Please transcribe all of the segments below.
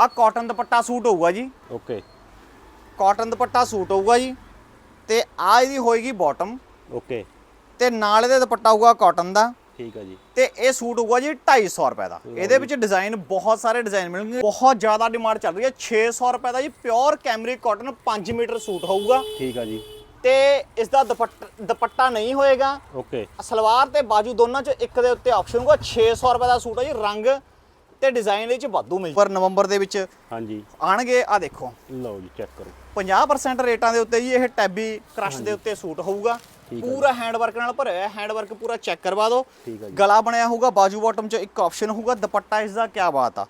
ਆ ਕਾਟਨ ਦੁਪੱਟਾ ਸੂਟ ਹੋਊਗਾ ਜੀ। ਓਕੇ ਕਾਟਨ ਦੁਪੱਟਾ ਸੂਟ ਹੋਊਗਾ ਜੀ। ਤੇ ਆ ਇਹਦੀ ਹੋਏਗੀ ਬਾਟਮ ਓਕੇ ਤੇ ਨਾਲ ਇਹਦੇ ਦੁਪੱਟਾ ਹੋਊਗਾ ਕਾਟਨ ਦਾ। ਠੀਕ ਆ ਜੀ। ਤੇ ਇਹ ਸੂਟ ਹੋਊਗਾ ਜੀ 250 ਰੁਪਏ ਦਾ। ਇਹਦੇ ਵਿੱਚ ਡਿਜ਼ਾਈਨ ਬਹੁਤ ਸਾਰੇ ਡਿਜ਼ਾਈਨ ਮਿਲਣਗੇ। ਬਹੁਤ ਜ਼ਿਆਦਾ ਡਿਮਾਂਡ ਚੱਲ ਰਹੀ ਹੈ। 600 ਰੁਪਏ ਦਾ ਜੀ pure cambric cotton 5 metre suit ਹੋਊਗਾ। ਠੀਕ ਆ ਜੀ। ਤੇ ਇਸ ਦਾ ਦੁਪੱਟ- ਦੁਪੱਟਾ ਨਹੀਂ ਹੋਏਗਾ। ਓਕੇ ਸਲਵਾਰ ਤੇ ਬਾਜੂ ਦੋਨਾਂ ਚ ਇੱਕ ਦੇ ਉੱਤੇ ਆਪਸ਼ਨ ਹੋਊਗਾ। 600 ਰੁਪਏ ਦਾ ਸੂਟ ਹੈ ਜੀ। ਰੰਗ ਤੇ ਡਿਜ਼ਾਈਨ ਇਹ ਚ ਵਾਧੂ ਮਿਲ ਪਰ ਨਵੰਬਰ ਦੇ ਵਿੱਚ ਹਾਂਜੀ। ਆਣਗੇ ਆ ਦੇਖੋ। ਲਓ ਜੀ ਚੈੱਕ ਕਰੋ। 50% ਰੇਟਾਂ ਦੇ ਉੱਤੇ ਜੀ ਇਹ ਟੈਬੀ ਕ੍ਰਸ਼ ਦੇ ਉੱਤੇ ਸੂਟ ਹੋਊਗਾ। ਹੈ ਪੂਰਾ ਹੈਂਡ ਵਰਕ ਨਾਲ ਭਰਿਆ ਹੋਇਆ ਹੈਂਡ ਵਰਕ ਪੂਰਾ ਚੈੱਕ ਕਰਵਾ ਦਿਓ। ਹੈ ਗਲਾ ਬਣਿਆ ਹੋਊਗਾ ਬਾਜੂ ਬਾਟਮ ਚ ਇੱਕ ਆਪਸ਼ਨ ਹੋਊਗਾ ਦੁਪੱਟਾ ਇਸ ਦਾ ਕੀ ਬਾਤ ਆ।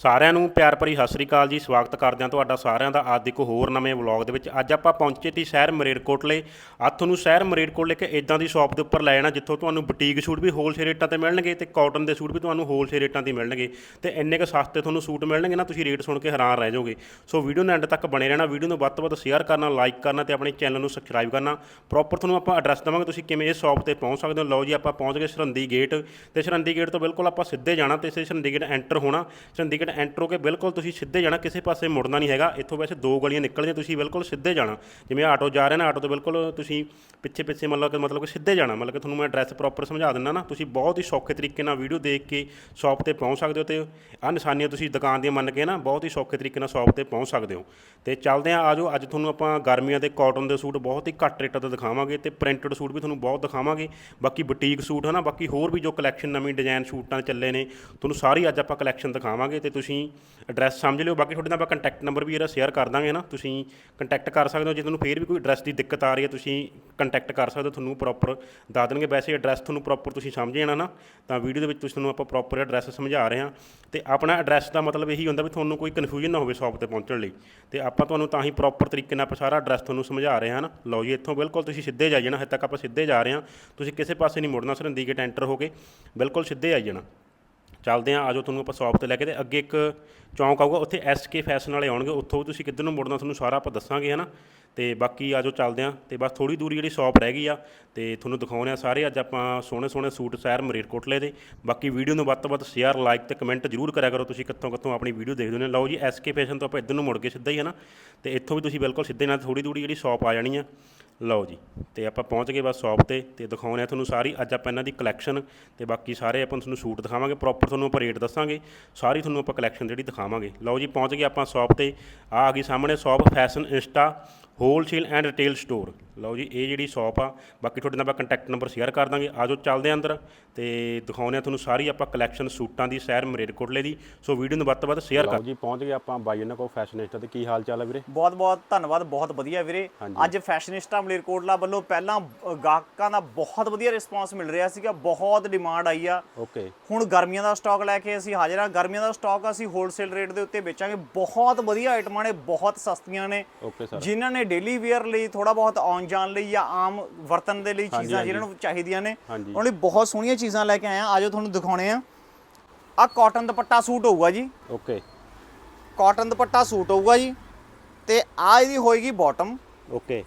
ਸਾਰਿਆਂ ਨੂੰ ਪਿਆਰ ਭਰੀ ਸਤਿ ਸ੍ਰੀ ਅਕਾਲ ਜੀ। ਸਵਾਗਤ ਕਰਦੇ ਹਾਂ ਤੁਹਾਡਾ ਸਾਰਿਆਂ ਦਾ ਅੱਜ ਇੱਕ ਹੋਰ ਨਵੇਂ ਵਲੌਗ ਦੇ ਵਿੱਚ। ਅੱਜ ਆਪਾਂ ਪਹੁੰਚੇ ਤੀ ਸ਼ਹਿਰ ਮਰੇਰਕੋਟਲੇ ਅੱਜ ਤੁਹਾਨੂੰ ਸ਼ਹਿਰ ਮਰੇਰਕੋਟਲੇ ਇੱਕ ਇਦਾਂ ਦੀ ਸ਼ਾਪ ਦੇ ਉੱਪਰ ਲੈ ਜਾਣਾ, ਜਿੱਥੋਂ ਤੁਹਾਨੂੰ ਬੁਟੀਕ ਸੂਟ ਵੀ ਹੋਲਸੇਲ ਰੇਟਾਂ ਤੇ ਮਿਲਣਗੇ ਤੇ ਕਾਟਨ ਦੇ ਸੂਟ ਵੀ ਤੁਹਾਨੂੰ ਹੋਲਸੇਲ ਰੇਟਾਂ ਤੇ ਮਿਲਣਗੇ। ਤੇ ਇੰਨੇ ਕੁ ਸਸਤੇ ਤੁਹਾਨੂੰ ਸੂਟ ਮਿਲਣਗੇ ਨਾ, ਤੁਸੀਂ ਰੇਟ ਸੁਣ ਕੇ ਹੈਰਾਨ ਰਹਿ ਜਾਓਗੇ। ਸੋ ਵੀਡੀਓ ਨੂੰ ਐਂਡ ਤੱਕ ਬਣੇ ਰਹਿਣਾ, ਵੀਡੀਓ ਨੂੰ ਵੱਧ ਤੋਂ ਵੱਧ ਸ਼ੇਅਰ ਕਰਨਾ ਲਾਈਕ ਕਰਨਾ ਤੇ ਆਪਣੇ ਚੈਨਲ ਨੂੰ ਸਬਸਕ੍ਰਾਈਬ ਕਰਨਾ। ਪ੍ਰੋਪਰ ਤੁਹਾਨੂੰ ਆਪਾਂ ਐਡਰੈਸ ਦਵਾਂਗੇ, ਤੁਸੀਂ ਕਿਵੇਂ ਇਸ ਸ਼ਾਪ ਤੇ ਪਹੁੰਚ ਸਕਦੇ ਹੋ। ਲਓ ਜੀ, ਆਪਾਂ ਪਹੁੰਚ ਗਏ ਸਰਹੰਦੀ ਗੇਟ ਤੇ ਸਰਹੰਦੀ ਗੇਟ ਤੋਂ ਬਿਲਕੁਲ ਆਪਾਂ ਸਿੱਧੇ ਜਾਣਾ ਤੇ ਇਸੇ ਸਰਹੰਦੀ ਗੇਟ ਐਂਟਰ ਹੋਣਾ। ਸਰਹੰਦੀ ਗੇਟ ਐਂਟਰ ਹੋ ਕੇ ਬਿਲਕੁਲ ਤੁਸੀਂ ਸਿੱਧੇ ਜਾਣਾ, ਕਿਸੇ ਪਾਸੇ ਮੁੜਨਾ ਨਹੀਂ ਹੈਗਾ। ਇੱਥੋਂ ਵੈਸੇ ਦੋ ਗਲੀਆਂ ਨਿਕਲਦੀਆਂ, ਤੁਸੀਂ ਬਿਲਕੁਲ ਸਿੱਧੇ ਜਾਣਾ। ਜਿਵੇਂ ਆਟੋ ਜਾ ਰਹੇ ਨਾ, ਆਟੋ ਤੋਂ ਬਿਲਕੁਲ ਤੁਸੀਂ ਪਿੱਛੇ ਪਿੱਛੇ ਮਤਲਬ ਕਿ ਮਤਲਬ ਕਿ ਸਿੱਧੇ ਜਾਣਾ। ਮਤਲਬ ਕਿ ਤੁਹਾਨੂੰ ਮੈਂ ਐਡਰੈਸ ਪ੍ਰੋਪਰ ਸਮਝਾ ਦਿੰਦਾ ਨਾ, ਤੁਸੀਂ ਬਹੁਤ ਹੀ ਸੌਖੇ ਤਰੀਕੇ ਨਾਲ ਵੀਡੀਓ ਦੇਖ ਕੇ ਸ਼ਾਪ ਤੇ ਪਹੁੰਚ ਸਕਦੇ ਹੋ ਤੇ ਆਹ ਨਿਸ਼ਾਨੀਆਂ ਤੁਸੀਂ ਦੁਕਾਨ ਦੀਆਂ ਮੰਨ ਕੇ ਨਾ, ਬਹੁਤ ਹੀ ਸੌਖੇ ਤਰੀਕੇ ਨਾਲ ਸ਼ਾਪ ਤੇ ਪਹੁੰਚ ਸਕਦੇ ਹੋ। ਤੇ ਚੱਲਦੇ ਆ ਆਜੋ ਅੱਜ ਤੁਹਾਨੂੰ ਆਪਾਂ ਗਰਮੀਆਂ ਦੇ ਕਾਟਨ ਦੇ ਸੂਟ ਬਹੁਤ ਹੀ ਘੱਟ ਰੇਟਾਂ ਤੇ ਦਿਖਾਵਾਂਗੇ ਤੇ ਪ੍ਰਿੰਟਡ ਸੂਟ ਵੀ ਤੁਹਾਨੂੰ ਬਹੁਤ ਦਿਖਾਵਾਂਗੇ। ਬਾਕੀ ਬੁਟੀਕ ਸੂਟ ਹਨਾ, ਬਾਕੀ ਹੋਰ ਵੀ ਜੋ ਕਲੈਕਸ਼ਨ ਨਵੀਂ ਡਿਜ਼ਾਈਨ ਸੂਟਾਂ ਚੱਲੇ ਨੇ, ਤੁਹਾਨੂੰ ਸਾਰੀ ਅੱਜ ਆਪਾਂ ਕਲੈਕਸ਼ਨ ਦਿਖਾਵਾਂਗੇ ਤੇ ਤੁਸੀਂ ਐਡਰੈਸ ਸਮਝ ਲਿਓ। ਬਾਕੀ ਤੁਹਾਡੇ ਨਾਲ ਆਪਾਂ ਕੰਟੈਕਟ ਨੰਬਰ ਵੀ ਇਹਦਾ ਸ਼ੇਅਰ ਕਰ ਦਾਂਗੇ ਨਾ, ਤੁਸੀਂ ਕੰਟੈਕਟ ਕਰ ਸਕਦੇ ਹੋ। ਜੇ ਤੁਹਾਨੂੰ ਫੇਰ ਵੀ ਕੋਈ ਐਡਰੈਸ ਦੀ ਦਿੱਕਤ ਆ ਰਹੀ ਹੈ, ਤੁਸੀਂ ਕੰਟੈਕਟ ਕਰ ਸਕਦੇ ਹੋ। ਤੁਹਾਨੂੰ ਪ੍ਰੋਪਰ ਦੱਸ ਦੇਣਗੇ। ਵੈਸੇ ਐਡਰੈਸ ਤੁਹਾਨੂੰ ਪ੍ਰੋਪਰ ਤੁਸੀਂ ਸਮਝ ਜਾਣਾ ਨਾ, ਤਾਂ ਵੀਡੀਓ ਦੇ ਵਿੱਚ ਤੁਸੀਂ ਤੁਹਾਨੂੰ ਆਪਾਂ ਪ੍ਰੋਪਰ ਐਡਰੈਸ ਸਮਝਾ ਰਹੇ ਹਾਂ। ਤੇ ਆਪਣਾ ਐਡਰੈਸ ਦਾ ਮਤਲਬ ਇਹੀ ਹੁੰਦਾ ਵੀ ਤੁਹਾਨੂੰ ਕੋਈ ਕਨਫਿਊਜ਼ਨ ਨਾ ਹੋਵੇ ਸ਼ਾਪ ਤੇ ਪਹੁੰਚਣ ਲਈ। ਤੇ ਆਪਾਂ ਤੁਹਾਨੂੰ ਤਾਂ ਹੀ ਪ੍ਰੋਪਰ ਤਰੀਕੇ ਨਾਲ ਆਪਾਂ ਸਾਰਾ ਐਡਰੈਸ ਤੁਹਾਨੂੰ ਸਮਝਾ ਰਹੇ ਹਾਂ ਨਾ। ਲਓ ਜੀ, ਇੱਥੋਂ ਬਿਲਕੁਲ ਤੁਸੀਂ ਸਿੱਧੇ ਜਾ ਜਾਣਾ ਹਜੇ ਤੱਕ ਆਪਾਂ ਸਿੱਧੇ ਜਾ ਰਹੇ ਹਾਂ। ਤੁਸੀਂ ਕਿਸੇ ਪਾਸੇ ਨਹੀਂ ਮੁੜਨਾ ਸਰਹੰਦੀ ਗੇਟ ਐਂਟਰ ਹੋ ਕੇ ਬਿਲਕੁਲ ਸਿੱਧੇ ਆਈ ਜਾਣਾ ਚੱਲਦੇ ਹਾਂ, ਆਜੋ ਤੁਹਾਨੂੰ ਆਪਾਂ ਸ਼ਾਪ ਤੇ ਲੈ ਕੇ ਤੇ ਅੱਗੇ ਇੱਕ ਚੌਂਕ ਆਊਗਾ, ਉੱਥੇ ਐਸਕੇ ਫੈਸ਼ਨ ਵਾਲੇ ਆਉਣਗੇ, ਉੱਥੋਂ ਵੀ ਤੁਸੀਂ ਕਿੱਧਰ ਨੂੰ ਮੁੜਨਾ ਤੁਹਾਨੂੰ ਸਾਰਾ ਆਪਾਂ ਦੱਸਾਂਗੇ, ਹਨਾ? ਤੇ ਬਾਕੀ ਆਜੋ ਚੱਲਦੇ ਹਾਂ, ਤੇ ਬਸ ਥੋੜੀ ਦੂਰੀ ਜਿਹੜੀ ਸ਼ਾਪ ਰਹਿ ਗਈ ਆ, ਤੇ ਤੁਹਾਨੂੰ ਦਿਖਾਉਣੇ ਆ ਸਾਰੇ, ਅੱਜ ਆਪਾਂ ਸੋਹਣੇ ਸੋਹਣੇ ਸੂਟ ਸ਼ਹਿਰ ਮਰੇਟਕੋਟਲੇ ਦੇ। ਬਾਕੀ ਵੀਡੀਓ ਨੂੰ ਵੱਧ ਤੋਂ ਵੱਧ ਸ਼ੇਅਰ ਲਾਈਕ ਤੇ ਕਮੈਂਟ ਜ਼ਰੂਰ ਕਰਿਆ ਕਰੋ, ਤੁਸੀਂ ਕਿੱਥੋਂ ਕਿੱਥੋਂ ਆਪਣੀ ਵੀਡੀਓ ਦੇਖਦੇ ਹੋ। ਲਓ ਜੀ ਐਸਕੇ ਫੈਸ਼ਨ ਤੋਂ ਆਪਾਂ ਇੱਧਰ ਨੂੰ ਮੁੜ ਕੇ ਸਿੱਧਾ ਹੀ, ਹਨਾ? ਤੇ ਇੱਥੋਂ ਵੀ ਤੁਸੀਂ ਬਿਲਕੁਲ ਸਿੱਧੇ ਨਾਲ ਥੋੜੀ ਦੂਰੀ ਜਿਹੜੀ ਸ਼ਾਪ ਆ ਜਾਣੀ ਆ। ਲਓ ਜੀ, ਤੇ ਆਪਾਂ ਪਹੁੰਚ ਗਏ ਬਸ ਸ਼ਾਪ ਤੇ ਤੇ ਦਿਖਾਉਣੇ ਆ ਤੁਹਾਨੂੰ ਸਾਰੀ। ਅੱਜ ਆਪਾਂ ਇਹਨਾਂ ਦੀ ਕਲੈਕਸ਼ਨ ਤੇ ਬਾਕੀ ਸਾਰੇ ਆਪਾਂ ਤੁਹਾਨੂੰ ਸੂਟ ਦਿਖਾਵਾਂਗੇ ਪ੍ਰੋਪਰ ਤੁਹਾਨੂੰ ਆਪਾਂ ਰੇਟ ਦੱਸਾਂਗੇ। ਸਾਰੀ ਤੁਹਾਨੂੰ ਆਪਾਂ ਕਲੈਕਸ਼ਨ ਜਿਹੜੀ ਦਿਖਾਵਾਂਗੇ। ਲਓ ਜੀ, ਪਹੁੰਚ ਗਏ ਆਪਾਂ ਸ਼ਾਪ ਤੇ। ਆ ਆ ਗਈ ਸਾਹਮਣੇ shop fashion insta wholesale and retail store ਲਓ ਜੀ ਇਹ ਜਿਹੜੀ ਸ਼ਾਪ ਆ ਬਾਕੀ ਤੁਹਾਡੇ ਨਾਲ ਆਪਾਂ ਕੰਟੈਕਟ ਨੰਬਰ ਸ਼ੇਅਰ ਕਰ ਦਾਂਗੇ। ਆਜੋ ਚੱਲਦੇ ਆਂ ਅੰਦਰ ਤੇ ਦਿਖਾਉਣੇ ਆ ਤੁਹਾਨੂੰ ਸਾਰੀ ਆਪਾਂ ਕਲੈਕਸ਼ਨ ਸੂਟਾਂ ਦੀ ਸ਼ਹਿਰ ਮਰੇਟਕੋਟਲੇ ਦੀ। ਸੋ ਵੀਡੀਓ ਨੂੰ ਵੱਧ ਤੋਂ ਵੱਧ ਸ਼ੇਅਰ ਕਰ। ਜੀ ਪਹੁੰਚ ਗਏ ਆਪਾਂ ਬਾਈ ਇਹਨਾਂ ਕੋਲ ਫੈਸ਼ਨਿਸਟਾ ਤੇ। ਕੀ ਹਾਲ ਚਾਲ ਹੈ ਵੀਰੇ? ਬਹੁਤ ਬਹੁਤ ਧੰਨਵਾਦ ਬਹੁਤ ਵਧੀਆ ਵੀਰੇ। ਅੱਜ ਫੈਸ਼ਨਿਸਟਾ ਮਲੇਰਕੋਟਲਾ ਵੱਲੋਂ ਪਹਿਲਾਂ ਗਾਹਕਾਂ ਦਾ ਬਹੁਤ ਵਧੀਆ ਰਿਸਪਾਂਸ ਮਿਲ ਰਿਹਾ ਸੀਗਾ ਬਹੁਤ ਡਿਮਾਂਡ ਆਈ ਆ। ਓਕੇ ਹੁਣ ਗਰਮੀਆਂ ਦਾ ਸਟਾਕ ਲੈ ਕੇ ਅਸੀਂ ਹਾਜ਼ਰ ਹਾਂ। ਗਰਮੀਆਂ ਦਾ ਸਟਾਕ ਅਸੀਂ ਹੋਲਸੇਲ ਰੇਟ ਦੇ ਉੱਤੇ ਵੇਚਾਂਗੇ। ਬਹੁਤ ਵਧੀਆ ਆਈਟਮਾਂ ਨੇ ਬਹੁਤ ਸਸਤੀਆਂ ਨੇ। ਓਕੇ ਸਰ ਜਿਨ੍ਹਾਂ ਨੇ ਡੇਲੀ ਵੇਅਰ ਲਈ ਥੋੜਾ ਬਹੁਤ ਆਉਣ ਜਾਣ ਲਈ ਜਾਂ ਆਮ ਵਰਤਨ ਦੇ ਲਈ ਚੀਜ਼ਾਂ। ਜਿਹਨਾਂ ਨੂੰ ਚਾਹੀਦੀਆਂ ਨੇ। ਉਹਨਾਂ ਲਈ ਬਹੁਤ ਸੋਹਣੀਆਂ ਚੀਜ਼ਾਂ ਲੈ ਕੇ ਆਏ ਆ। ਆਜੋ ਤੁਹਾਨੂੰ ਦਿਖਾਉਣੇ ਆ। ਆ ਕਾਟਨ ਦੁਪੱਟਾ ਸੂਟ ਹੋਊਗਾ ਜੀ। ਓਕੇ। ਕਾਟਨ ਦੁਪੱਟਾ ਸੂਟ ਹੋਊਗਾ ਜੀ। ਤੇ ਆ ਇਹਦੀ ਹੋਏਗੀ ਬਾਟਮ ਓਕੇ।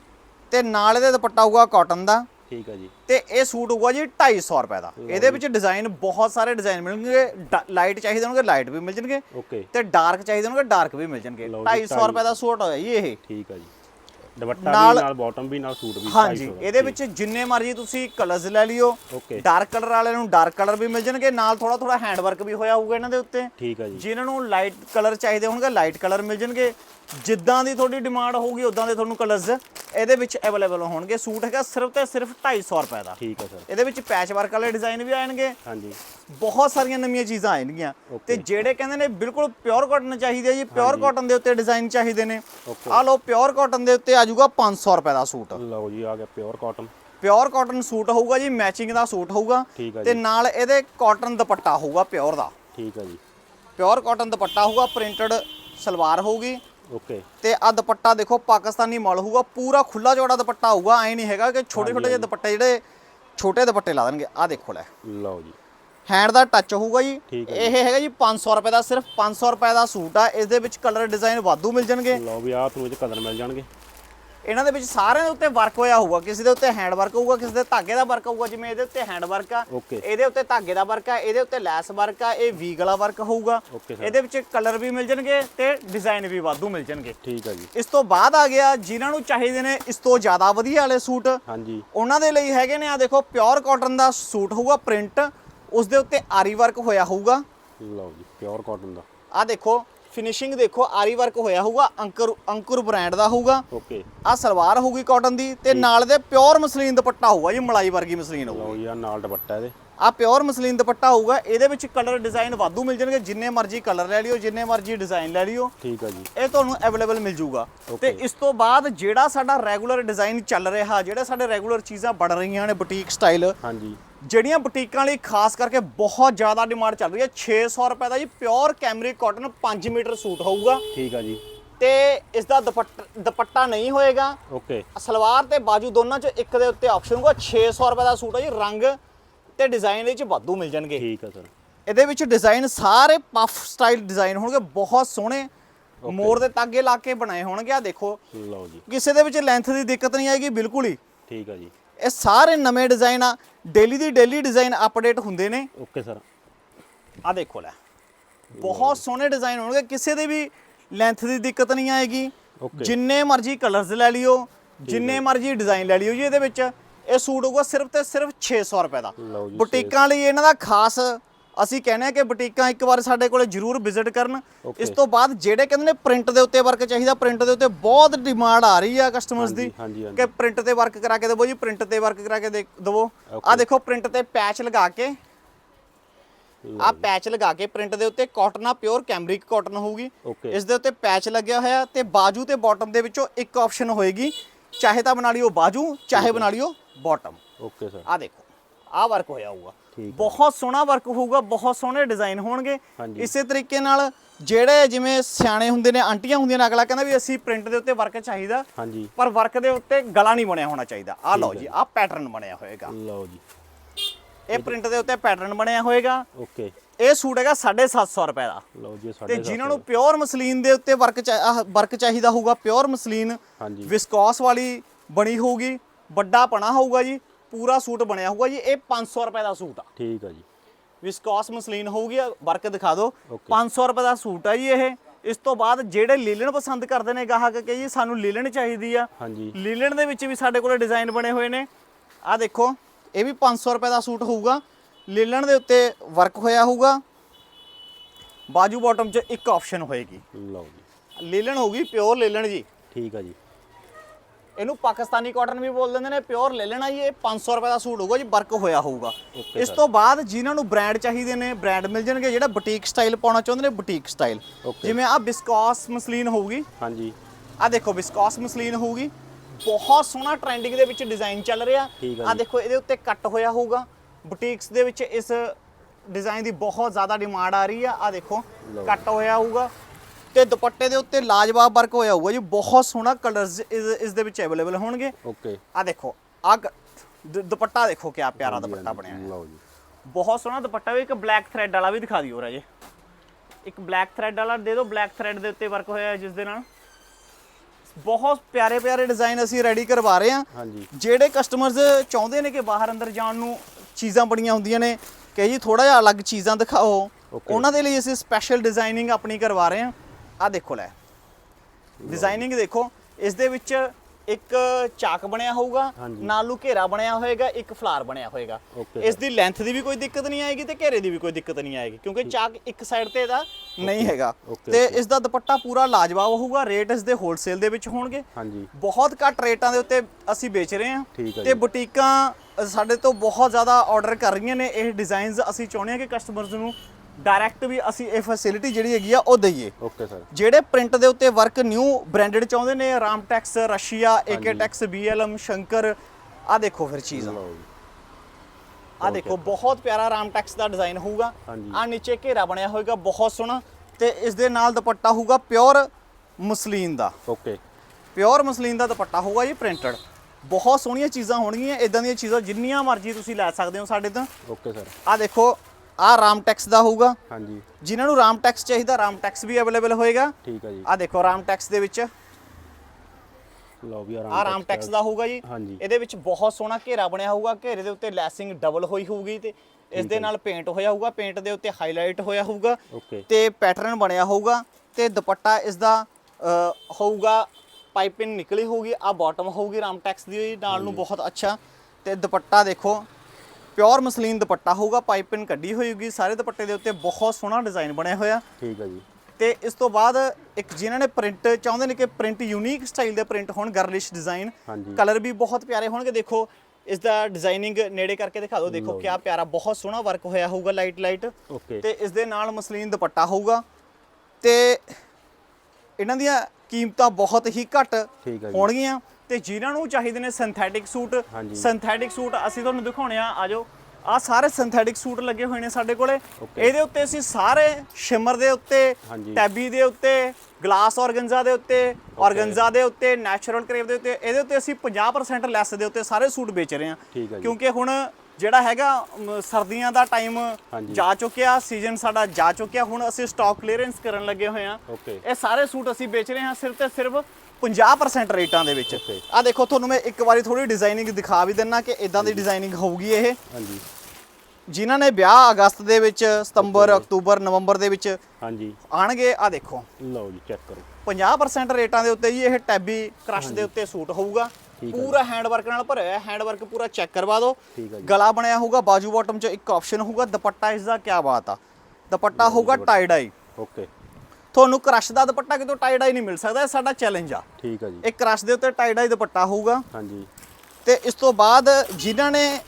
ਤੇ ਨਾਲ ਇਹਦੇ ਦੁਪੱਟਾ ਹੋਊਗਾ ਕਾਟਨ ਦਾ। ਠੀਕ ਹੈ ਜੀ। ਤੇ ਇਹ ਸੂਟ ਹੋਊਗਾ ਜੀ 250 ਰੁਪਏ ਦਾ। ਇਹਦੇ ਵਿੱਚ ਡਿਜ਼ਾਈਨ ਬਹੁਤ ਸਾਰੇ ਡਿਜ਼ਾਈਨ ਮਿਲਣਗੇ। ਲਾਈਟ ਚਾਹੀਦੇ ਹੋਣਗੇ ਲਾਈਟ ਵੀ ਮਿਲ ਜਾਣਗੇ। ਓਕੇ। ਤੇ ਡਾਰਕ ਚਾਹੀਦੇ ਹੋਣਗੇ ਡਾਰਕ ਵੀ ਮਿਲ ਜਾਣਗੇ। ਲਓ ਜੀ, 250 ਰੁਪਏ ਦਾ ਸੂਟ ਹੋਇਆ ਜੀ ਇਹ। ਠੀਕ ਹੈ ਜੀ। ਦੁਪੱਟਾ ਵੀ ਨਾਲ- ਬਾਟਮ ਵੀ ਨਾਲ ਸੂਟ ਵੀ ਹਾਂਜੀ 250 ਦਾ। ਇਹਦੇ ਵਿੱਚ ਜਿੰਨੇ ਮਰਜ਼ੀ ਤੁਸੀਂ ਕਲਰਸ ਲੈ ਲਿਓ। ਡਾਰਕ ਕਲਰ ਵਾਲਿਆਂ ਨੂੰ ਡਾਰਕ ਕਲਰ ਵੀ ਮਿਲ ਜਾਣਗੇ ਨਾਲ ਥੋੜਾ ਥੋੜਾ ਹੈਂਡ ਵਰਕ ਵੀ ਹੋਇਆ ਹੋਊਗਾ ਇਹਨਾਂ ਦੇ ਉੱਤੇ। ਠੀਕ ਹੈ ਜੀ। ਜਿਨ੍ਹਾਂ ਨੂੰ ਲਾਈਟ ਕਲਰ ਚਾਹੀਦੇ ਹੋਣਗੇ ਲਾਈਟ ਕਲਰ ਮਿਲ ਜਾਣਗੇ। ਜਿੱਦਾਂ ਦੀ ਤੁਹਾਡੀ ਡਿਮਾਂਡ ਹੋਊਗੀ ਉਦਾਂ ਦੇ ਤੁਹਾਨੂੰ ਕਲਰਸ ਇਹਦੇ ਵਿੱਚ ਅਵੇਲੇਬਲ ਹੋਣਗੇ। ਸੂਟ ਹੈਗਾ ਸਿਰਫ ਤੇ ਸਿਰਫ 250 ਰੁਪਏ ਦਾ। ਠੀਕ ਹੈ ਸਰ। ਇਹਦੇ ਵਿੱਚ ਪੈਚ ਵਰਕ ਵਾਲੇ ਡਿਜ਼ਾਈਨ ਵੀ ਆਣਗੇ ਹਾਂਜੀ। ਬਹੁਤ ਸਾਰੀਆਂ ਨਵੀਆਂ ਚੀਜ਼ਾਂ ਆਣਗੀਆਂ. ਤੇ ਜਿਹੜੇ ਕਹਿੰਦੇ ਨੇ ਬਿਲਕੁਲ ਪਿਓਰ ਕਾਟਨ ਚਾਹੀਦੇ ਜੀ ਪਿਓਰ ਕਾਟਨ ਦੇ ਉੱਤੇ ਡਿਜ਼ਾਈਨ ਚਾਹੀਦੇ ਨੇ. ਆ ਲਓ ਪਿਓਰ ਕਾਟਨ ਦੇ ਉੱਤੇ ਆ ਜਾਊਗਾ 500 ਰੁਪਏ ਦਾ ਸੂਟ। ਲਓ ਜੀ ਆ ਗਿਆ pure cotton pure cotton suit ਹੋਊਗਾ ਜੀ ਮੈਚਿੰਗ ਦਾ ਸੂਟ ਹੋਊਗਾ। ਤੇ ਨਾਲ ਇਹਦੇ ਕਾਟਨ ਦੁਪੱਟਾ ਹੋਊਗਾ ਪਿਓਰ ਦਾ। ਠੀਕ ਹੈ ਜੀ। ਪਿਓਰ ਕਾਟਨ ਦੁਪੱਟਾ ਹੋਊਗਾ ਪ੍ਰਿੰਟਡ ਸਲਵਾਰ ਹੋਊਗੀ। ਓਕੇ। ਤੇ ਆ ਦੁਪੱਟਾ ਦੇਖੋ ਪਾਕਿਸਤਾਨੀ ਮਲ ਹੋਊਗਾ ਪੂਰਾ ਖੁੱਲਾ ਚੌੜਾ ਦੁਪੱਟਾ ਹੋਊਗਾ ਐ ਨਹੀਂ ਹੈਗਾ ਕਿ ਛੋਟੇ ਛੋਟੇ ਜਿਹੇ ਦੁਪੱਟੇ ਜਿਹੜੇ ਛੋਟੇ ਦੁਪੱਟੇ ਲਾ ਦੇਣਗੇ। ਆ ਦੇਖੋ ਲੈ। ਲਓ ਜੀ। ਹੈਂਡ ਦਾ ਟੱਚ ਹੋਊਗਾ ਜੀ। ਇਹ ਹੈਗਾ ਜੀ 500 ਰੁਪਏ ਦਾ ਸਿਰਫ 500 ਰੁਪਏ ਦਾ ਸੂਟ ਆ। ਇਸ ਦੇ ਵਿੱਚ ਕਲਰ ਡਿਜ਼ਾਈਨ ਵਾਧੂ ਮਿਲ ਜਾਣਗੇ। ਲਓ ਵੀ ਆ ਤੁਹਾਨੂੰ ਇਹ 'ਚ ਕਲਰ ਮਿਲ ਜਾਣਗੇ। ਇਹਨਾਂ ਦੇ ਵਿੱਚ ਸਾਰਿਆਂ ਦੇ ਉੱਤੇ ਵਰਕ ਹੋਇਆ ਹੋਊਗਾ ਕਿਸੇ ਦੇ ਉੱਤੇ ਹੈਂਡ ਵਰਕ ਹੋਊਗਾ ਕਿਸੇ ਦੇ ਧਾਗੇ ਦਾ ਵਰਕ ਹੋਊਗਾ ਜਿਵੇਂ ਇਹਦੇ ਉੱਤੇ ਹੈਂਡ ਵਰਕ ਆ Okay. ਇਹਦੇ ਉੱਤੇ ਧਾਗੇ ਦਾ ਵਰਕ ਆ ਇਹਦੇ ਉੱਤੇ ਲੈਸ ਵਰਕ ਆ ਇਹ ਵੀ ਗਲਾ ਵਰਕ ਹੋਊਗਾ। Okay sir। ਇਹਦੇ ਵਿੱਚ ਕਲਰ ਵੀ ਮਿਲ ਜਾਣਗੇ ਤੇ ਡਿਜ਼ਾਈਨ ਵੀ ਵਾਧੂ ਮਿਲ ਜਾਣਗੇ। ਠੀਕ ਆ ਜੀ। ਇਸ ਤੋਂ ਬਾਅਦ ਆ ਗਿਆ ਜਿਨ੍ਹਾਂ ਨੂੰ ਚਾਹੀਦੇ ਨੇ ਇਸ ਤੋਂ ਜ਼ਿਆਦਾ ਵਧੀਆ ਵਾਲੇ ਸੂਟ। ਹਾਂਜੀ। ਉਹਨਾਂ ਦੇ ਲਈ ਹੈਗੇ ਨੇ ਆ ਦੇਖੋ ਪਿਓਰ ਕਾਟਨ ਦਾ ਸੂਟ ਹੋਊਗਾ ਪ੍ਰਿੰਟ ਉਸ ਦੇ ਉੱਤੇ ਆਰੀ ਵਰਕ ਹੋਇਆ ਹੋਊਗਾ। ਲਓ ਜੀ ਪਿਓਰ ਕਾਟਨ ਦਾ। ਆ ਦੇਖੋ ਫਿਨਿਸ਼ਿੰਗ ਦੇਖੋ ਆਰੀ ਵਰਕ ਹੋਇਆ ਹੋਊਗਾ ਅੰਕੁਰ ਅੰਕੁਰ ਬ੍ਰਾਂਡ ਦਾ ਹੋਊਗਾ। ਓਕੇ ਆ ਸਲਵਾਰ ਹੋਊਗੀ ਕਾਟਨ ਦੀ ਤੇ ਨਾਲ ਦੇ ਪਿਓਰ ਮਸਲੀਨ ਦੁਪੱਟਾ ਹੋਊਗਾ ਜੀ ਮਲਾਈ ਵਰਗੀ ਮਸਲੀਨ ਹੋਊਗੀ। ਲਓ ਨਾਲ ਦੁਪੱਟਾ ਇਹਦੇ। ਆ ਪਿਓਰ ਮਸਲੀਨ ਦੁਪੱਟਾ ਹੋਊਗਾ ਇਹਦੇ ਵਿੱਚ ਕਲਰ ਡਿਜ਼ਾਈਨ ਵਾਧੂ ਮਿਲ ਜਾਣਗੇ ਜਿੰਨੇ ਮਰਜ਼ੀ ਕਲਰ ਲੈ ਲਿਓ ਜਿੰਨੇ ਮਰਜ਼ੀ ਡਿਜ਼ਾਈਨ ਲੈ ਲਿਓ। ਠੀਕ ਆ ਜੀ। ਇਹ ਤੁਹਾਨੂੰ ਅਵੇਲੇਬਲ ਮਿਲ ਜਾਊਗਾ. ਤੇ ਇਸ ਤੋਂ ਬਾਅਦ ਜਿਹੜਾ ਸਾਡਾ ਰੈਗੂਲਰ ਡਿਜ਼ਾਈਨ ਚੱਲ ਰਿਹਾ ਜਿਹੜੇ ਸਾਡੇ ਰੈਗੂਲਰ ਚੀਜ਼ਾਂ ਬਣ ਰਹੀਆਂ ਨੇ ਬੁਟੀਕ ਸਟਾਈਲ ਹਾਂਜੀ। ਜਿਹੜੀਆਂ ਬੁਟੀਕਾਂ ਲਈ ਖਾਸ ਕਰਕੇ ਬਹੁਤ ਜ਼ਿਆਦਾ ਡਿਮਾਂਡ ਚੱਲ ਰਹੀ ਹੈ 600 ਰੁਪਏ ਦਾ ਜੀ pure cambric cotton 5 metre suit ਹੋਊਗਾ। ਠੀਕ ਆ ਜੀ। ਤੇ ਇਸ ਦਾ ਦੁਪੱਟ- ਦੁਪੱਟਾ ਨਹੀਂ ਹੋਏਗਾ। ਓਕੇ। ਸਲਵਾਰ ਤੇ ਬਾਜੂ ਦੋਨਾਂ ਚ ਇੱਕ ਦੇ ਉੱਤੇ ਆਪਸ਼ਨ ਹੋਊਗਾ 600 ਰੁਪਏ ਦਾ ਸੂਟ ਹੈ ਜੀ ਰੰਗ ਤੇ ਡਿਜ਼ਾਈਨ ਵਿੱਚ ਵਾਧੂ ਮਿਲ ਜਾਣਗੇ। ਠੀਕ ਆ ਸਰ। ਇਹਦੇ ਵਿੱਚ ਡਿਜ਼ਾਈਨ ਸਾਰੇ ਪਫ ਸਟਾਈਲ ਡਿਜ਼ਾਈਨ ਹੋਣਗੇ ਬਹੁਤ ਸੋਹਣੇ। ਮੋਰ ਦੇ ਤਾਗੇ ਲਾ ਕੇ ਬਣਾਏ ਹੋਣਗੇ ਆ ਦੇਖੋ। ਲਓ ਜੀ। ਕਿਸੇ ਦੇ ਵਿੱਚ ਲੈਂਥ ਦੀ ਦਿੱਕਤ ਨਹੀਂ ਆਏਗੀ ਬਿਲਕੁਲ ਹੀ। ਠੀਕ ਆ ਜੀ। ਇਹ ਸਾਰੇ ਨਵੇਂ ਡਿਜ਼ਾਈਨ ਆ ਡੇਲੀ ਦੀ ਡੇਲੀ ਡਿਜ਼ਾਈਨ ਅਪਡੇਟ ਹੁੰਦੇ ਨੇ। ਓਕੇ ਸਰ ਆ ਦੇਖੋ ਲੈ ਬਹੁਤ ਸੋਹਣੇ ਡਿਜ਼ਾਈਨ ਹੋਣਗੇ ਕਿਸੇ ਦੇ ਵੀ ਲੈਂਥ ਦੀ ਦਿੱਕਤ ਨਹੀਂ ਆਏਗੀ. ਜਿੰਨੇ ਮਰਜ਼ੀ ਕਲਰਸ ਲੈ ਲਿਓ ਜਿੰਨੇ ਮਰਜ਼ੀ ਡਿਜ਼ਾਈਨ ਲੈ ਲਿਓ ਜੀ ਇਹਦੇ ਵਿੱਚ ਇਹ ਸੂਟ ਹੋਊਗਾ ਸਿਰਫ ਤੇ ਸਿਰਫ 600 ਰੁਪਏ ਦਾ। ਬੁਟੀਕਾਂ ਲਈ ਇਹਨਾਂ ਦਾ ਖਾਸ ਅਸੀਂ ਕਹਿੰਦੇ ਆ ਕਿ ਬੁਟੀਕਾਂ ਇੱਕ ਵਾਰ ਸਾਡੇ ਕੋਲੇ ਜਰੂਰ ਵਿਜ਼ਿਟ ਕਰਨ. ਇਸ ਤੋਂ ਬਾਅਦ ਜਿਹੜੇ ਕਹਿੰਦੇ ਨੇ ਪ੍ਰਿੰਟ ਦੇ ਉੱਤੇ ਵਰਕ ਚਾਹੀਦਾ ਪ੍ਰਿੰਟ ਦੇ ਉੱਤੇ ਬਹੁਤ ਡਿਮਾਂਡ ਆ ਰਹੀ ਆ ਕਸਟਮਰਸ ਦੀ। ਕਿ ਪ੍ਰਿੰਟ ਤੇ ਵਰਕ ਕਰਾ ਕੇ ਦਿਵੋ ਜੀ ਪ੍ਰਿੰਟ ਤੇ ਵਰਕ ਕਰਾ ਕੇ ਦਿਵੋ ਆ. ਦੇਖੋ ਪ੍ਰਿੰਟ ਤੇ ਪੈਚ ਲਗਾ ਕੇ ਆ ਪੈਚ ਲਗਾ ਕੇ ਪ੍ਰਿੰਟ ਦੇ ਉੱਤੇ ਕਾਟਨ ਆ ਪਿਓਰ ਕੈਮਰਿਕ ਕਾਟਨ ਹੋਊਗੀ. ਇਸ ਦੇ ਉੱਤੇ ਪੈਚ ਲੱਗਿਆ ਹੋਇਆ ਤੇ ਬਾਜੂ ਤੇ ਬਾਟਮ ਦੇ ਵਿੱਚੋਂ ਇੱਕ ਆਪਸ਼ਨ ਹੋਏਗੀ ਚਾਹੇ ਤਾਂ ਬਣਾ ਲਿਓ ਬਾਜੂ ਚਾਹੇ ਬਣਾ ਲਿਓ ਬਾਟਮ ਓਕੇ ਸਰ ਆ ਦੇਖੋ ਆ ਵਰਕ ਹੋਇਆ ਹੋਊਗਾ। ਬਹੁਤ ਸੋਹਣਾ ਵਰਕ ਹੋਊਗਾ ਬਹੁਤ ਸੋਹਣੇ ਡਿਜ਼ਾਈਨ ਹੋਣਗੇ। ਇਸੇ ਤਰੀਕੇ ਨਾਲ ਜਿਹੜੇ ਜਿਵੇਂ ਸਿਆਣੇ ਹੁੰਦੇ ਨੇ ਆਂਟੀਆਂ ਹੁੰਦੀਆਂ ਨੇ ਅਗਲਾ ਕਹਿੰਦਾ ਵੀ ਅਸੀਂ ਪ੍ਰਿੰਟ ਦੇ ਉੱਤੇ ਵਰਕ ਚਾਹੀਦਾ ਹਾਂਜੀ। ਪਰ ਵਰਕ ਦੇ ਉੱਤੇ ਗਲਾ ਨਹੀਂ ਬਣਿਆ ਹੋਣਾ ਚਾਹੀਦਾ। ਆ ਲਓ ਜੀ ਆ ਪੈਟਰਨ ਬਣਿਆ ਹੋਏਗਾ। ਲਓ ਜੀ। ਇਹ ਪ੍ਰਿੰਟ ਦੇ ਉੱਤੇ ਪੈਟਰਨ ਬਣਿਆ ਹੋਏਗਾ। ਓਕੇ। ਇਹ ਸੂਟ ਹੈਗਾ 750 ਰੁਪਏ ਦਾ। ਲਓ ਜੀ ਤੇ ਸਾਡੇ ਜਿਨ੍ਹਾਂ ਨੂੰ ਪਿਓਰ ਮਸਲੀਨ ਦੇ ਉੱਤੇ ਵਰਕ ਵਰਕ ਚਾਹੀਦਾ ਹੋਊਗਾ ਪਿਓਰ ਮਸਲੀਨ ਵਿਸਕੋਸ ਵਾਲੀ ਬਣੀ ਹੋਊਗੀ ਵੱਡਾ ਪਣਾ ਹੋਊਗਾ ਜੀ। ਪੂਰਾ ਸੂਟ ਬਣਿਆ ਹੋਊਗਾ ਜੀ ਇਹ 500 ਰੁਪਏ ਦਾ ਸੂਟ ਆ। ਠੀਕ ਆ ਜੀ। ਵਿਸਕੋਸ ਮਸਲੀਨ ਹੋਊਗੀ ਵਰਕ ਦਿਖਾ ਦਿਓ। Okay. 500 ਰੁਪਏ ਦਾ ਸੂਟ ਆ ਜੀ ਇਹ। ਇਸ ਤੋਂ ਬਾਅਦ ਜਿਹੜੇ ਲੀਲਨ ਪਸੰਦ ਕਰਦੇ ਨੇ ਗਾਹਕ ਕਿ ਜੀ ਸਾਨੂੰ ਲੀਲਨ ਚਾਹੀਦੀ ਆ। ਹਾਂਜੀ। ਲੀਲਨ ਦੇ ਵਿੱਚ ਵੀ ਸਾਡੇ ਕੋਲੇ ਡਿਜ਼ਾਈਨ ਬਣੇ ਹੋਏ ਨੇ। ਆ ਦੇਖੋ ਇਹ ਵੀ 500 ਰੁਪਏ ਦਾ ਸੂਟ ਹੋਊਗਾ। ਲੀਲਨ ਦੇ ਉੱਤੇ ਵਰਕ ਹੋਇਆ ਹੋਊਗਾ। ਬਾਜੂ ਬਾਟਮ 'ਚ ਇੱਕ ਆਪਸ਼ਨ ਹੋਏਗੀ। ਲਓ ਜੀ। ਲੀਲਨ ਹੋਊਗੀ ਪਿਓਰ ਲੀਲਨ ਜੀ। ਠੀਕ ਆ ਜੀ। ਇਹਨੂੰ ਪਾਕਿਸਤਾਨੀ ਕਾਟਨ ਵੀ ਬੋਲ ਦਿੰਦੇ ਨੇ ਪਿਓਰ ਲੈ ਲੈਣਾ ਜੀ ਇਹ 500 ਰੁਪਏ ਦਾ ਸੂਟ ਹੋਊਗਾ ਜੀ ਵਰਕ ਹੋਇਆ ਹੋਊਗਾ। ਇਸ. ਤੋਂ ਬਾਅਦ ਜਿਨ੍ਹਾਂ ਨੂੰ ਬ੍ਰਾਂਡ ਚਾਹੀਦੇ ਨੇ ਬ੍ਰਾਂਡ ਮਿਲ ਜਾਣਗੇ ਜਿਹੜਾ ਬੁਟੀਕ ਸਟਾਈਲ ਪਾਉਣਾ ਚਾਹੁੰਦੇ ਨੇ ਬੁਟੀਕ ਸਟਾਈਲ. ਜਿਵੇਂ ਆ ਬਿਸਕੋਸ ਮਸਲੀਨ ਹੋਊਗੀ। ਹਾਂਜੀ। ਆ ਦੇਖੋ ਬਿਸਕੋਸ ਮਸਲੀਨ ਹੋਊਗੀ। ਬਹੁਤ ਸੋਹਣਾ ਟ੍ਰੈਂਡਿੰਗ ਦੇ ਵਿੱਚ ਡਿਜ਼ਾਈਨ ਚੱਲ ਰਿਹਾ। ਆ। ਦੇਖੋ ਇਹਦੇ ਉੱਤੇ ਕੱਟ ਹੋਇਆ ਹੋਊਗਾ। ਬੁਟੀਕਸ ਦੇ ਵਿੱਚ ਇਸ ਡਿਜ਼ਾਈਨ ਦੀ ਬਹੁਤ ਜ਼ਿਆਦਾ ਡਿਮਾਂਡ ਆ ਰਹੀ ਆ। ਆ ਦੇਖੋ। ਕੱਟ ਹੋਇਆ ਹੋਊਗਾ। ਤੇ ਦੁਪੱਟੇ ਦੇ ਉੱਤੇ ਲਾਜਵਾਬ ਵਰਕ ਹੋਇਆ ਹੋਊਗਾ ਜੀ। ਬਹੁਤ ਸੋਹਣਾ ਕਲਰਸ ਇਸ ਦੇ ਵਿੱਚ ਅਵੇਲੇਬਲ ਹੋਣਗੇ। ਓਕੇ ਆ ਦੇਖੋ ਆ ਦੁਪੱਟਾ ਦੇਖੋ ਕਿਆ ਪਿਆਰਾ ਦੁਪੱਟਾ ਬਣਿਆ। ਲਓ ਜੀ। ਬਹੁਤ ਸੋਹਣਾ ਦੁਪੱਟਾ ਵੀ ਇੱਕ ਬਲੈਕ ਥ੍ਰੈਡ ਵਾਲਾ ਵੀ ਦਿਖਾ ਦਿਓ ਰਾਜੇ ਇੱਕ ਬਲੈਕ ਥ੍ਰੈਡ ਵਾਲਾ ਦੇ ਦਿਓ ਬਲੈਕ ਥ੍ਰੈਡ ਦੇ ਉੱਤੇ ਵਰਕ ਹੋਇਆ ਹੈ ਜਿਸ ਦੇ ਨਾਲ। ਬਹੁਤ ਪਿਆਰੇ ਪਿਆਰੇ ਡਿਜ਼ਾਈਨ ਅਸੀਂ ਰੈਡੀ ਕਰਵਾ ਰਹੇ ਹਾਂ। ਹਾਂਜੀ। ਜਿਹੜੇ ਕਸਟਮਰਸ ਚਾਹੁੰਦੇ ਨੇ ਕਿ ਬਾਹਰ ਅੰਦਰ ਜਾਣ ਨੂੰ ਚੀਜ਼ਾਂ ਬੜੀਆਂ ਹੁੰਦੀਆਂ ਨੇ ਕਿ ਜੀ ਥੋੜਾ ਜਿਹਾ ਅਲੱਗ ਚੀਜ਼ਾਂ ਦਿਖਾਓ. ਉਹਨਾਂ ਦੇ ਲਈ ਅਸੀਂ ਸਪੈਸ਼ਲ ਡਿਜ਼ਾਈਨਿੰਗ ਆਪਣੀ ਕਰਵਾ ਰਹੇ ਹਾਂ। ਆ ਦੇਖੋ ਲੈ। ਡਿਜ਼ਾਈਨਿੰਗ ਦੇਖੋ ਇਸ ਦੇ ਵਿੱਚ ਇੱਕ ਚਾਕ ਬਣਿਆ ਹੋਊਗਾ। ਨਾਲ ਨੂੰ ਘੇਰਾ ਬਣਿਆ ਹੋਏਗਾ ਇੱਕ ਫਲਾਰ ਬਣਿਆ ਹੋਏਗਾ। ਇਸ ਦੀ ਲੈਂਥ ਦੀ ਵੀ ਕੋਈ ਦਿੱਕਤ ਨਹੀਂ ਆਏਗੀ ਤੇ ਘੇਰੇ ਦੀ ਵੀ ਕੋਈ ਦਿੱਕਤ ਨਹੀਂ ਆਏਗੀ ਕਿਉਂਕਿ ਚਾਕ ਇੱਕ ਸਾਈਡ ਤੇ ਇਹਦਾ ਨਹੀਂ ਹੈਗਾ। ਤੇ. ਇਸ ਦਾ ਦੁਪੱਟਾ ਪੂਰਾ ਲਾਜਵਾਬ ਹੋਊਗਾ ਰੇਟ ਇਸ ਦੇ ਹੋਲਸੇਲ ਦੇ ਵਿੱਚ ਹੋਣਗੇ। ਹਾਂਜੀ। ਬਹੁਤ ਘੱਟ ਰੇਟਾਂ ਦੇ ਉੱਤੇ ਅਸੀਂ ਵੇਚ ਰਹੇ ਹਾਂ। ਤੇ। ਬੁਟੀਕਾਂ ਸਾਡੇ ਤੋਂ ਬਹੁਤ ਜ਼ਿਆਦਾ ਆਰਡਰ ਕਰ ਰਹੀਆਂ ਨੇ ਇਹ ਡਿਜ਼ਾਈਨਸ ਅਸੀਂ ਚਾਹੁੰਦੇ ਹਾਂ ਕਿ ਕਸਟਮਰਸ ਨੂੰ ਡਾਇਰੈਕਟ ਵੀ ਅਸੀਂ ਇਹ ਫੈਸਿਲਿਟੀ ਜਿਹੜੀ ਹੈਗੀ ਆ ਉਹ ਦਈਏ। ਓਕੇ ਸਰ ਜਿਹੜੇ ਪ੍ਰਿੰਟ ਦੇ ਉੱਤੇ ਵਰਕ ਨਿਊ ਬ੍ਰਾਂਡਡ ਚਾਹੁੰਦੇ ਨੇ Ramtex Russia AKtex BLM Shankar ਆ ਦੇਖੋ ਫਿਰ ਚੀਜ਼ ਜੀ। ਆ ਦੇਖੋ ਬਹੁਤ ਪਿਆਰਾ ਰਾਮਟੈਕਸ ਦਾ ਡਿਜ਼ਾਈਨ ਹੋਊਗਾ। ਆ ਨੀਚੇ ਘੇਰਾ ਬਣਿਆ ਹੋਏਗਾ ਬਹੁਤ ਸੋਹਣਾ ਤੇ ਇਸ ਦੇ ਨਾਲ ਦੁਪੱਟਾ ਹੋਊਗਾ ਪਿਓਰ ਮਸਲੀਨ ਦਾ। ਓਕੇ ਪਿਓਰ ਮਸਲੀਨ ਦਾ ਦੁਪੱਟਾ ਹੋਊਗਾ ਜੀ ਪ੍ਰਿੰਟਡ ਬਹੁਤ ਸੋਹਣੀਆਂ ਚੀਜ਼ਾਂ ਹੋਣਗੀਆਂ ਇਦਾਂ ਦੀਆਂ ਚੀਜ਼ਾਂ ਜਿੰਨੀਆਂ ਮਰਜ਼ੀ ਤੁਸੀਂ ਲੈ ਸਕਦੇ ਹੋ ਸਾਡੇ ਤੋਂ। ਓਕੇ ਸਰ ਆ ਦੇਖੋ ਆ ਰਾਮਟੈਕਸ ਦਾ ਹੋਊਗਾ। ਹਾਂਜੀ। ਜਿਨ੍ਹਾਂ ਨੂੰ ਰਾਮਟੈਕਸ ਚਾਹੀਦਾ ਰਾਮਟੈਕਸ ਵੀ ਅਵੇਲੇਬਲ ਹੋਏਗਾ। ਠੀਕ ਆ ਜੀ। ਆ ਦੇਖੋ ਰਾਮਟੈਕਸ ਦੇ ਵਿੱਚ ਲਓ ਵੀ ਆ ਰਾਮਟੈਕਸ ਦਾ ਹੋਊਗਾ ਜੀ। ਹਾਂਜੀ। ਇਹਦੇ ਵਿੱਚ ਬਹੁਤ ਸੋਹਣਾ ਘੇਰਾ ਬਣਿਆ ਹੋਊਗਾ। ਘੇਰੇ ਦੇ ਉੱਤੇ ਲੈਸਿੰਗ ਡਬਲ ਹੋਈ ਹੋਊਗੀ ਤੇ ਇਸ ਦੇ ਨਾਲ ਪੇਂਟ ਹੋਇਆ ਹੋਊਗਾ। ਪੇਂਟ ਦੇ ਉੱਤੇ ਹਾਈਲਾਈਟ ਹੋਇਆ ਹੋਊਗਾ। ਓਕੇ। ਤੇ ਪੈਟਰਨ ਬਣਿਆ ਹੋਊਗਾ। ਤੇ ਦੁਪੱਟਾ ਇਸ ਦਾ ਹੋਊਗਾ ਪਾਈਪਿੰਗ ਨਿਕਲੀ ਹੋਊਗੀ। ਆ ਬਾਟਮ ਹੋਊਗੀ ਰਾਮਟੈਕਸ ਦੀ। ਨਾਲ ਨੂੰ ਬਹੁਤ ਅੱਛਾ। ਤੇ ਦੁਪੱਟਾ ਦੇਖੋ ਪਿਓਰ ਮਸਲੀਨ ਦੁਪੱਟਾ ਹੋਊਗਾ ਪਾਈਪਿੰਗ ਕੱਢੀ ਹੋਈਗੀ ਸਾਰੇ ਦੁਪੱਟੇ ਦੇ ਉੱਤੇ ਬਹੁਤ ਸੋਹਣਾ ਡਿਜ਼ਾਈਨ ਬਣਿਆ ਹੋਇਆ। ਠੀਕ ਹੈ ਜੀ। ਤੇ ਇਸ ਤੋਂ ਬਾਅਦ ਇੱਕ ਜਿਨ੍ਹਾਂ ਨੇ ਪ੍ਰਿੰਟ ਚਾਹੁੰਦੇ ਨੇ ਕਿ ਪ੍ਰਿੰਟ ਯੂਨੀਕ ਸਟਾਈਲ ਦੇ ਪ੍ਰਿੰਟ ਹੋਣ ਗਰਲਿਸ਼ ਡਿਜ਼ਾਈਨ। ਕਲਰ ਵੀ ਬਹੁਤ ਪਿਆਰੇ ਹੋਣਗੇ ਦੇਖੋ ਇਸ ਦਾ ਡਿਜ਼ਾਈਨਿੰਗ ਨੇੜੇ ਕਰਕੇ ਦਿਖਾ ਦਿਓ। ਦੇਖੋ ਕਿਆ ਪਿਆਰਾ ਬਹੁਤ ਸੋਹਣਾ ਵਰਕ ਹੋਇਆ ਹੋਊਗਾ ਲਾਈਟ ਲਾਈਟ। ਓਕੇ। ਤੇ ਇਸ ਦੇ ਨਾਲ ਮਸਲੀਨ ਦੁਪੱਟਾ ਹੋਊਗਾ। ਤੇ ਇਹਨਾਂ ਦੀਆਂ ਕੀਮਤਾਂ ਬਹੁਤ ਹੀ ਘੱਟ ਹੋਣਗੀਆਂ। ਤੇ ਜਿਨ੍ਹਾਂ ਨੂੰ ਚਾਹੀਦੇ ਨੇ ਸਿੰਥੈਟਿਕ ਸੂਟ। ਸਿੰਥੈਟਿਕ ਸੂਟ ਅਸੀਂ ਤੁਹਾਨੂੰ ਦਿਖਾਉਣੇ ਆ ਆਜੋ ਆ ਸਾਰੇ ਸਿੰਥੈਟਿਕ ਸੂਟ ਲੱਗੇ ਹੋਏ ਨੇ ਸਾਡੇ ਕੋਲੇ. ਇਹਦੇ ਉੱਤੇ ਅਸੀਂ ਸਾਰੇ ਸ਼ਿਮਰ ਦੇ ਉੱਤੇ। ਟੈਬੀ ਦੇ ਉੱਤੇ ਗਲਾਸ ਆਰਗਨਜ਼ਾ ਦੇ ਉੱਤੇ ਆਰਗਨਜ਼ਾ ਦੇ ਉੱਤੇ ਨੈਚੁਰਲ ਕਰੇਵ ਦੇ ਉੱਤੇ ਇਹਦੇ ਉੱਤੇ ਅਸੀਂ 50% ਲੈਸ ਦੇ ਉੱਤੇ ਸਾਰੇ ਸੂਟ ਵੇਚ ਰਹੇ ਹਾਂ ਕਿਉਂਕਿ ਹੁਣ ਜਿਹੜਾ ਹੈਗਾ ਸਰਦੀਆਂ ਦਾ ਟਾਈਮ। ਜਾ ਚੁੱਕਿਆ ਸੀਜ਼ਨ ਸਾਡਾ ਜਾ ਚੁੱਕਿਆ ਹੁਣ ਅਸੀਂ ਸਟਾਕ ਕਲੀਅਰੈਂਸ ਕਰਨ ਲੱਗੇ ਹੋਏ ਓਕੇ ਇਹ ਸਾਰੇ ਸੂਟ ਅਸੀਂ ਵੇਚ ਰਹੇ ਹਾਂ ਸਿਰਫ ਤੇ ਸਿਰਫ 50% ਰੇਟਾਂ ਦੇ ਵਿੱਚ। Okay. ਆ ਦੇਖੋ ਤੁਹਾਨੂੰ ਮੈਂ ਇੱਕ ਵਾਰੀ ਥੋੜੀ ਡਿਜ਼ਾਈਨਿੰਗ ਦਿਖਾ ਵੀ ਦਿੰਨਾ ਕਿ ਇਦਾਂ ਦੀ ਡਿਜ਼ਾਈਨਿੰਗ ਹੋਊਗੀ ਇਹ। ਹਾਂਜੀ। ਜਿਨ੍ਹਾਂ ਨੇ ਵਿਆਹ ਅਗਸਤ ਦੇ ਵਿੱਚ ਸਤੰਬਰ ਅਕਤੂਬਰ ਨਵੰਬਰ ਦੇ ਵਿੱਚ ਹਾਂਜੀ। ਆਣਗੇ ਆ ਦੇਖੋ। ਲਓ ਜੀ ਚੈੱਕ ਕਰੋ। 50% ਰੇਟਾਂ ਦੇ ਉੱਤੇ ਜੀ ਇਹ ਟੈਬੀ ਕ੍ਰਸ਼ ਦੇ ਉੱਤੇ ਸੂਟ ਹੋਊਗਾ। ਠੀਕ ਹੈ ਪੂਰਾ ਹੈਂਡ ਵਰਕ ਨਾਲ ਭਰਿਆ ਹੋਇਆ ਹੈਂਡ ਵਰਕ ਪੂਰਾ ਚੈੱਕ ਕਰਵਾ ਦਿਓ। ਠੀਕ ਹੈ ਜੀ। ਗਲਾ ਬਣਿਆ ਹੋਊਗਾ ਬਾਜੂ ਬਾਟਮ 'ਚ ਇੱਕ ਆਪਸ਼ਨ ਹੋਊਗਾ ਦੁਪੱਟਾ ਇਸ ਦਾ ਕੀ ਬਾਤ ਆ। ਦੁਪੱਟਾ ਹੋਊਗਾ ਟਾਈ ਡਾਈ ਓਕੇ। ਤੁਹਾਨੂੰ ਕ੍ਰਸ਼ ਦਾ ਦੁਪੱਟਾ ਕਿਤੋਂ ਟਾਈ ਡਾਈ ਨਹੀਂ ਮਿਲ ਸਕਦਾ ਇਹ ਸਾਡਾ ਚੈਲੰਜ ਆ। ਠੀਕ ਹੈ ਜੀ। ਇਹ ਕ੍ਰਸ਼ ਦੇ ਉੱਤੇ ਟਾਈ ਡਾਈ ਦੁਪੱਟਾ ਹੋਊਗਾ। ਹਾਂਜੀ। ਤੇ ਇਸ ਤੋਂ ਬਾਅਦ ਜਿਨ੍ਹਾਂ ਨੇ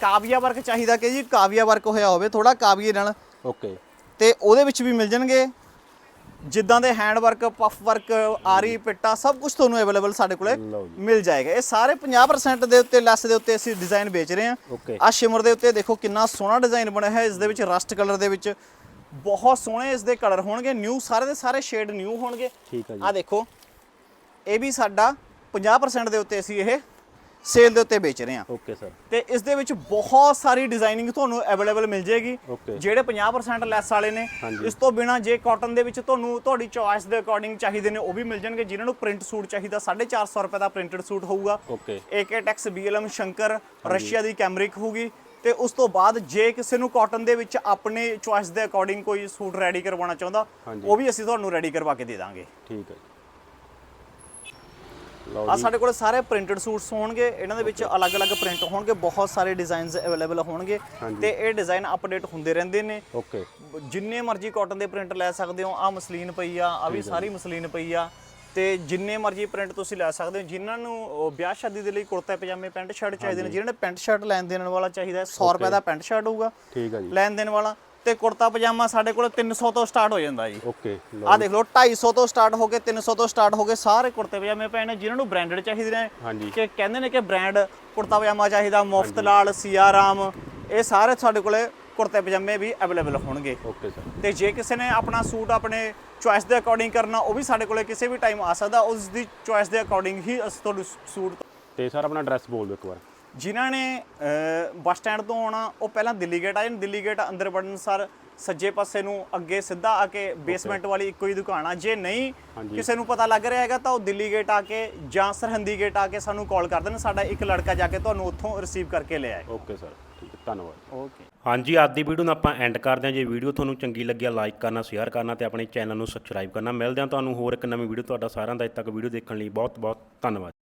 ਕਾਵੀਆ ਵਰਕ ਚਾਹੀਦਾ ਕਿ ਜੀ ਕਾਵੀਆ ਵਰਕ ਹੋਇਆ ਹੋਵੇ ਥੋੜਾ ਕਾਵੀਏ ਨਾਲ। ਓਕੇ। ਤੇ ਉਹਦੇ ਵਿੱਚ ਵੀ ਮਿਲ ਜਾਣਗੇ। ਜਿੱਦਾਂ ਦੇ ਹੈਂਡ ਵਰਕ ਪਫ ਵਰਕ ਆਰੀ ਪਿੱਟਾ ਸਭ ਕੁਝ ਤੁਹਾਨੂੰ ਅਵੇਲੇਬਲ ਸਾਡੇ ਕੋਲੇ ਮਿਲ ਜਾਏਗਾ। ਇਹ ਸਾਰੇ 50% ਦੇ ਉੱਤੇ ਲੈਸ ਦੇ ਉੱਤੇ ਅਸੀਂ ਡਿਜ਼ਾਈਨ ਵੇਚ ਰਹੇ ਹਾਂ। ਆ ਸ਼ਿਮਰ ਦੇ ਉੱਤੇ ਦੇਖੋ ਕਿੰਨਾ ਸੋਹਣਾ ਡਿਜ਼ਾਈਨ ਬਣਿਆ ਹੈ। ਇਸ ਦੇ ਵਿੱਚ ਰਸਟ ਕਲਰ ਦੇ ਵਿੱਚ ਬਹੁਤ ਸੋਹਣੇ ਇਸ ਦੇ ਕਲਰ ਹੋਣਗੇ ਨਿਊ ਸਾਰੇ ਦੇ ਸਾਰੇ ਸ਼ੇਡ ਨਿਊ ਹੋਣਗੇ। ਠੀਕ ਹੈ ਜੀ। ਆ ਦੇਖੋ ਇਹ ਵੀ ਸਾਡਾ 50% ਦੇ ਉੱਤੇ ਅਸੀਂ ਇਹ ਸੇਲ ਦੇ ਉੱਤੇ ਵੇਚ ਰਹੇ ਹਾਂ। ਓਕੇ ਸਰ ਤੇ ਇਸ ਦੇ ਵਿੱਚ ਬਹੁਤ ਸਾਰੀ ਡਿਜ਼ਾਈਨਿੰਗ ਤੁਹਾਨੂੰ ਅਵੇਲੇਬਲ ਮਿਲ ਜੇਗੀ ਜਿਹੜੇ 50% ਲੈਸ ਵਾਲੇ ਨੇ। ਇਸ ਤੋਂ ਬਿਨਾ ਜੇ ਕਾਟਨ ਦੇ ਵਿੱਚ ਤੁਹਾਨੂੰ ਤੁਹਾਡੀ ਚੋਇਸ ਦੇ ਅਕੋਰਡਿੰਗ ਚਾਹੀਦੇ ਨੇ ਉਹ ਵੀ ਮਿਲ ਜਾਣਗੇ। ਜਿਨ੍ਹਾਂ ਨੂੰ ਪ੍ਰਿੰਟ ਸੂਟ ਚਾਹੀਦਾ 450 ਰੁਪਏ ਦਾ ਪ੍ਰਿੰਟਡ ਸੂਟ ਹੋਊਗਾ। Okay AK tex BLM Shankar Russia ਦੀ ਕੈਮਰਿਕ ਹੋਊਗੀ। ਤੇ ਉਸ ਤੋਂ ਬਾਅਦ ਜੇ ਕਿਸੇ ਨੂੰ ਕਾਟਨ ਦੇ ਵਿੱਚ ਆਪਣੇ ਚੋਇਸ ਦੇ ਅਕੋਰਡਿੰਗ ਕੋਈ ਸੂਟ ਰੈਡੀ ਕਰਵਾਉਣਾ ਚਾਹੁੰਦਾ ਹਾਂਜੀ। ਉਹ ਵੀ ਅਸੀਂ ਤੁਹਾਨੂੰ ਰੈਡੀ ਕਰਵਾ ਕੇ ਦੇ ਦਾਂਗੇ। ਠੀਕ ਹੈ ਜੀ। ਲਓ ਆ ਜੀ। ਸਾਡੇ ਕੋਲ ਸਾਰੇ ਪ੍ਰਿੰਟਡ ਸੂਟਸ ਹੋਣਗੇ ਇਹਨਾਂ ਦੇ ਵਿੱਚ ਅਲੱਗ-ਅਲੱਗ ਪ੍ਰਿੰਟ ਹੋਣਗੇ ਬਹੁਤ ਸਾਰੇ ਡਿਜ਼ਾਈਨਸ ਅਵੇਲੇਬਲ ਹੋਣਗੇ ਹਾਂਜੀ। ਤੇ ਇਹ ਡਿਜ਼ਾਈਨ ਅਪਡੇਟ ਹੁੰਦੇ ਰਹਿੰਦੇ ਨੇ। ਓਕੇ। ਜਿੰਨੇ ਮਰਜ਼ੀ ਕਾਟਨ ਦੇ ਪ੍ਰਿੰਟ ਲੈ ਸਕਦੇ ਹੋ ਆ ਮਸਲੀਨ ਪਈ ਆ ਆ ਵੀ ਸਾਰੀ ਮਸਲੀਨ ਪਈ ਆ। ਤੇ ਜਿੰਨੇ ਮਰਜ਼ੀ ਪ੍ਰਿੰਟ ਤੁਸੀਂ ਲੈ ਸਕਦੇ ਹੋ ਜਿਨ੍ਹਾਂ ਨੂੰ ਵਿਆਹ ਸ਼ਾਦੀ ਦੇ ਲਈ ਕੁੜਤਾ ਪਜਾਮੇ ਪੈਂਟ ਸ਼ਰਟ ਚਾਹੀਦੇ ਨੇ ਜਿਹਨਾਂ ਨੇ ਪੈਂਟ ਸ਼ਰਟ ਲੈਣ ਦੇਣ ਵਾਲਾ ਚਾਹੀਦਾ ਹੈ 100 ਰੁਪਏ ਦਾ ਪੈਂਟ ਸ਼ਰਟ ਹੋਊਗਾ। ਠੀਕ ਹੈ ਜੀ। ਲੈਣ ਦੇਣ ਵਾਲਾ ਤੇ ਕੁੜਤਾ ਪਜਾਮਾ ਸਾਡੇ ਕੋਲ 300 ਤੋਂ ਸਟਾਰਟ ਹੋ ਜਾਂਦਾ ਜੀ। ਓਕੇ ਆ ਦੇਖ ਲਓ 250 ਤੋਂ ਸਟਾਰਟ ਹੋ ਕੇ 300 ਤੋਂ ਸਟਾਰਟ ਹੋ ਕੇ ਸਾਰੇ ਕੁੜਤੇ ਪਜਾਮੇ ਪਏ ਨੇ ਜਿਨ੍ਹਾਂ ਨੂੰ ਬ੍ਰਾਂਡਡ ਚਾਹੀਦੇ ਨੇ। ਕਿ ਕਹਿੰਦੇ ਨੇ ਕਿ ਬ੍ਰਾਂਡ ਕੁੜਤਾ ਪਜਾਮਾ ਚਾਹੀਦਾ ਮੁਫਤ ਲਾਲ ਸਿਆਰਾਮ ਇਹ ਸਾਰੇ ਸਾਡੇ ਕੋਲੇ ਕੁੜਤੇ ਪਜਾਮੇ ਵੀ ਅਵੇਲੇਬਲ ਹੋਣਗੇ। ਓਕੇ ਸਰ ਤੇ ਜੇ ਕਿਸੇ ਨੇ ਆਪਣਾ ਸੂਟ ਆਪਣੇ ਚੁਆਇਸ ਦੇ ਅਕੋਰਡਿੰਗ ਕਰਨਾ ਉਹ ਵੀ ਸਾਡੇ ਕੋਲੇ ਕਿਸੇ ਵੀ ਟਾਈਮ ਆ ਸਕਦਾ। ਉਸ ਦੀ ਚੁਆਇਸ ਦੇ ਅਕੋਰਡਿੰਗ ਹੀ ਅਸੀਂ ਤੁਹਾਨੂੰ ਸੂਟ ਤੇ ਸਰ ਆਪਣਾ ਐਡਰੈਸ ਬੋਲ ਦਿਓ ਇੱਕ ਵਾਰ। ਜਿਨ੍ਹਾਂ ਨੇ ਬੱਸ ਸਟੈਂਡ ਤੋਂ ਆਉਣਾ ਉਹ ਪਹਿਲਾਂ ਦਿੱਲੀ ਗੇਟ ਆਏ ਨੇ ਦਿੱਲੀ ਗੇਟ ਅੰਦਰ ਵੜਨ ਸਰ ਸੱਜੇ ਪਾਸੇ ਨੂੰ ਅੱਗੇ ਸਿੱਧਾ ਆ ਕੇ ਬੇਸਮੈਂਟ ਵਾਲੀ ਇੱਕੋ ਹੀ ਦੁਕਾਨ ਆ। ਜੇ ਨਹੀਂ। ਕਿਸੇ ਨੂੰ ਪਤਾ ਲੱਗ ਰਿਹਾ ਹੈਗਾ ਤਾਂ ਉਹ ਦਿੱਲੀ ਗੇਟ ਆ ਕੇ ਜਾਂ ਸਰਹੰਦੀ ਗੇਟ ਆ ਕੇ ਸਾਨੂੰ ਕਾਲ ਕਰ ਦੇਣ। ਸਾਡਾ ਇੱਕ ਲੜਕਾ ਜਾ ਕੇ ਤੁਹਾਨੂੰ ਉੱਥੋਂ ਰਿਸੀਵ ਕਰਕੇ ਲੈ ਆਏ। ਓਕੇ ਸਰ ਠੀਕ ਹੈ ਧੰਨਵਾਦ। ਓਕੇ ਹਾਂਜੀ, ਅੱਜ ਦੀ ਵੀਡੀਓ ਨੂੰ ਆਪਾਂ ਐਂਡ ਕਰਦੇ ਹਾਂ। ਜੇ ਵੀਡੀਓ ਤੁਹਾਨੂੰ ਚੰਗੀ ਲੱਗਿਆ ਲਾਈਕ ਕਰਨਾ ਸ਼ੇਅਰ ਕਰਨਾ ਤੇ ਆਪਣੇ ਚੈਨਲ ਨੂੰ ਸਬਸਕ੍ਰਾਈਬ ਕਰਨਾ। ਮਿਲਦੇ ਹਾਂ ਤੁਹਾਨੂੰ ਹੋਰ ਇੱਕ ਨਵੀਂ ਵੀਡੀਓ ਤੁਹਾਡਾ ਸਾਰਿਆਂ ਦਾ। ਇੱਥੇ ਤੱਕ ਵੀਡੀਓ ਦੇਖਣ ਲਈ ਬਹੁਤ ਬਹੁਤ ਧੰਨਵਾਦ।